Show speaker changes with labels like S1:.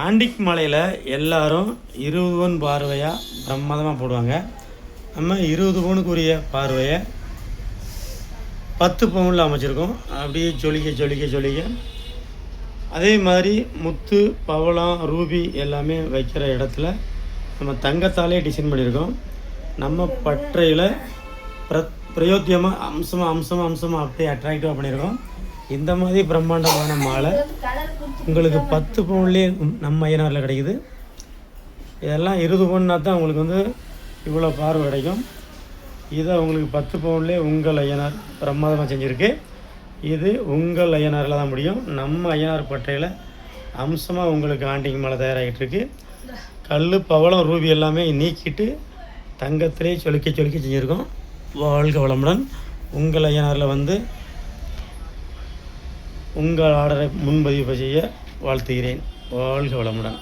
S1: Antique மலையில் எல்லாரும் இருபது பவுன் பார்வையாக பிரமாதமாக போடுவாங்க. நம்ம இருபது பவுனுக்குரிய பார்வையை பத்து பவுனில் அமைச்சிருக்கோம். அப்படியே ஜொலிக்க ஜொலிக்க ஜொலிக்க. அதே மாதிரி முத்து பவளம் ரூபி எல்லாமே வைக்கிற இடத்துல நம்ம தங்கத்தாலே டிசைன் பண்ணியிருக்கோம். நம்ம பற்றையில் பிர பிரயோத்தியமாக அம்சமாக அம்சமாக அம்சமாக அப்படியே அட்ராக்டிவாக பண்ணியிருக்கோம். இந்த மாதிரி பிரம்மாண்டமான மாலை உங்களுக்கு பத்து பவுன்லேயே நம்ம ஐயனாரில் கிடைக்குது. இதெல்லாம் இருபது பவுன்னா தான் உங்களுக்கு வந்து இவ்வளோ பார்வை கிடைக்கும். இதை உங்களுக்கு பத்து பவுன்லேயே உங்கள் ஐயனார் பிரமாதமாக செஞ்சுருக்கு. இது உங்கள் ஐயனாரில் தான் முடியும். நம்ம ஐயனார் பட்டையில் அம்சமாக உங்களுக்கு ஆண்டிங் மலை தயாராகிட்டு இருக்கு கல் பவளம் ரூபி எல்லாமே நீக்கிட்டு தங்கத்திலே சொலுக்கி சொலுக்கி செஞ்சுருக்கோம். வாழ்க வளமுடன். உங்கள் ஐயனாரில் வந்து உங்கள் ஆர்டரை முன்பதிவு செய்ய வாழ்த்துகிறேன். வாழ்க வளமுடன்.